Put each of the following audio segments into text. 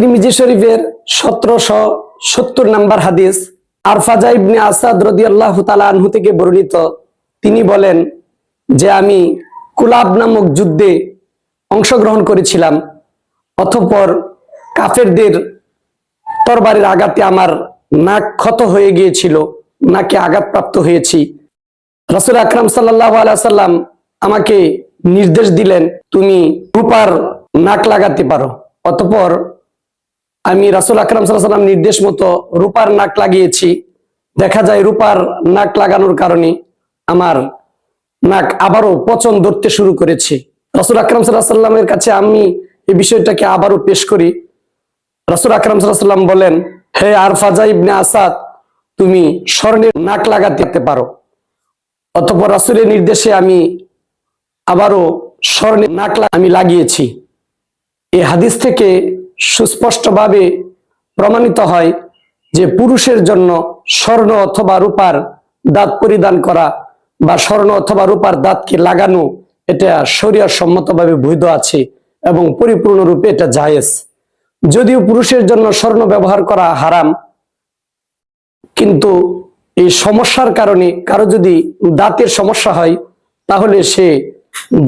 তিরমিজি শরীফের সতেরোশো সত্তর নাম্বার হাদিস আরফাজা ইবনে আসাদ রদিয়াল্লাহ তালা আনহু থেকে বর্ণিত। তিনি বলেন যে আমি কুলাব নামক যুদ্ধে অংশগ্রহণ করেছিলাম, অতঃপর কাফেরদের তরবারির আঘাতে আমার নাক ক্ষত হয়ে গিয়েছিল, নাকে আঘাতপ্রাপ্ত হয়েছি। রসুল আকরাম সাল্লাহ আলাইসাল্লাম আমাকে নির্দেশ দিলেন, তুমি রূপার নাক লাগাতে পারো, অতঃপর আমি রাসুল আকরাম সাল্লাম নির্দেশ মতো রূপার নাক লাগিয়েছি। দেখা যায় রূপার নাক লাগানোর কারণে আমার নাক আবারও পচন ধরতে শুরু করেছে। রাসুল আকরাম সাল্লামের কাছে আমি এই বিষয়টাকে আবারও পেশ করি। রাসুল আকরাম সাল্লাম বলেন, হে আরফাজা ইবনে আসাদ, তুমি স্বর্ণের নাক লাগাতে পারো। অতপর রাসুলের নির্দেশে আমি আবারও স্বর্ণের নাক আমি লাগিয়েছি। এই হাদিস থেকে সুস্পষ্টভাবে প্রমাণিত হয় যে পুরুষের জন্য স্বর্ণ অথবা রূপার দাঁত পরিধান করা বা স্বর্ণ অথবা রূপার দাঁতকে লাগানো, এটা শরীয় সম্মতভাবে বৈধ আছে এবং পরিপূর্ণরূপে এটা জায়েজ। যদিও পুরুষের জন্য স্বর্ণ ব্যবহার করা হারাম, কিন্তু এই সমস্যার কারণে কারও যদি দাঁতের সমস্যা হয়, তাহলে সে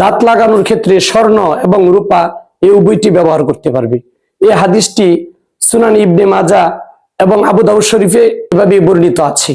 দাঁত লাগানোর ক্ষেত্রে স্বর্ণ এবং রূপা এই উভয়টি ব্যবহার করতে পারবে। এই হাদিসটি সুনান ইবনে মাজা এবং আবু দাউদ শরীফে এভাবে বর্ণিত আছে।